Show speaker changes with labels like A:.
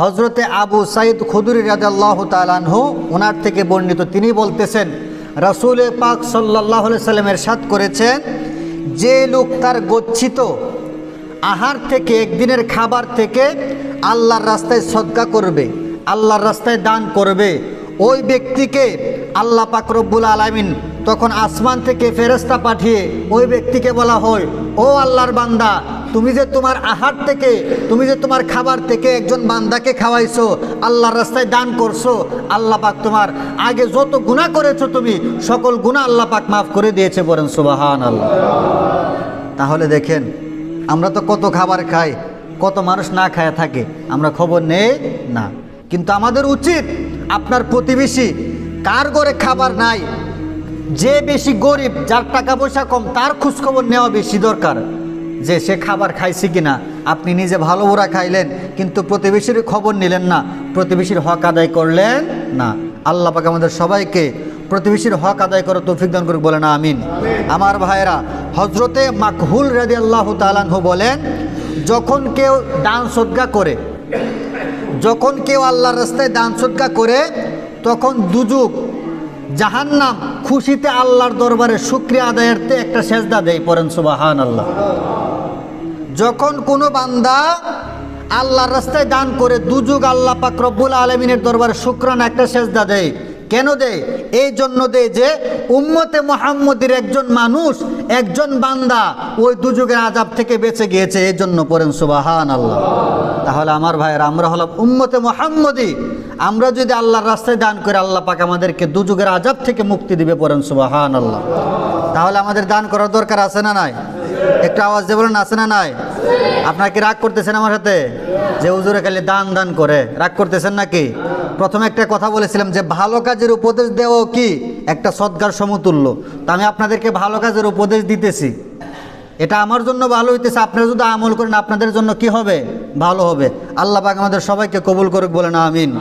A: হজরতে আবু সাইদ খুদুরি রাজাল্লাহ তালানহু ওনার থেকে বর্ণিত তিনি বলতেছেন, রসুল পাক সাল্লাহ সাল্লামের সাথ করেছেন, যে লোক তার গচ্ছিত আহার থেকে, একদিনের খাবার থেকে আল্লাহর রাস্তায় সদকা করবে, আল্লাহর রাস্তায় দান করবে, ওই ব্যক্তিকে আল্লাহ পাক রব্বুল আলামিন তখন আসমান থেকে ফেরেস্তা পাঠিয়ে ওই ব্যক্তিকে বলা হয়, ও আল্লাহর বান্দা তুমি যে তোমার আহার থেকে, তুমি যে তোমার খাবার থেকে একজন বান্দাকে খাওয়াইছো, আল্লাহর রাস্তায় দান করছ, আল্লাহ পাক তোমার আগে যত গুণা করেছ তুমি, সকল গুণা আল্লাহ পাক মাফ করে দিয়েছে বলেন সুবাহান আল্লাহ তাহলে দেখেন, আমরা তো কত খাবার খাই, কত মানুষ না খায় থাকে, আমরা খবর নেই না। কিন্তু আমাদের উচিত আপনার প্রতিবেশী কার ঘরে খাবার নাই, যে বেশি গরিব, যার টাকা পয়সা কম, তার খোঁজখবর নেওয়া বেশি দরকার। যে সে খাবার খাইছে কিনা, আপনি নিজে ভালো ওরা খাইলেন, কিন্তু প্রতিবেশীর খবর নিলেন না। প্রতিবেশীর হক আদায় করলেন না। আল্লাহ পাক আমাদের সবাইকে প্রতিবেশীর হক আদায় করে তৌফিক দান করে বলেন আমিন। আমার ভাইয়েরা হজরতে মাকহুল রাজি আল্লাহ তালানহু বলেন, যখন কেউ দান সদ্গা করে, যখন কেউ আল্লাহর রাস্তায় দান সদ্গা করে, তখন দুযুগ জাহান্নাম খুশিতে আল্লাহর দরবারে শুক্রিয়া আদায়ার্থে একটা সেজদা দেয় পরেন সুবাহান আল্লাহ যখন কোনো বান্দা আল্লাহর রাস্তায় দান করে, দুযুগ আল্লাহ পাক রব্বুল আলমিনের দরবারে শুক্রান একটা সেজদা দেয় কেন দেয়? এই জন্য দেয় যে উম্মতে মোহাম্মদের একজন মানুষ, একজন বান্দা ওই দুযুগের আজাব থেকে বেঁচে গিয়েছে, এই জন্য পড়েন সুবাহান আল্লাহ তাহলে আমার ভাইয়ের, আমরা হলাম উম্মতে মোহাম্মদী আমরা যদি আল্লাহর রাস্তায় দান করে আল্লাহ পাক আমাদেরকে দুযুগের আজাব থেকে মুক্তি দিবে, পড়েন সুবাহান আল্লাহ তাহলে আমাদের দান করার দরকার আছে না নাই? একটু আওয়াজ দিয়ে বলেন, আছে না নাই? আপনারা কি রাগ করতেছেন আমার সাথে? যে হুজুরে খালি দান দান করে। রাগ করতেছেন নাকি? প্রথমে একটা কথা বলেছিলাম যে ভালো কাজের উপদেশ দেওয়াও কি? একটা সৎকার সমতুল্য। তা আমি আপনাদেরকে ভালো কাজের উপদেশ দিতেছি। এটা আমার জন্য ভালো হইতেছে। আপনারা যদি আমল করেন, আপনাদের জন্য কি হবে? ভালো হবে। আল্লাহ পাক আমাদের সবাইকে কবুল করুক, বলেন আমিন।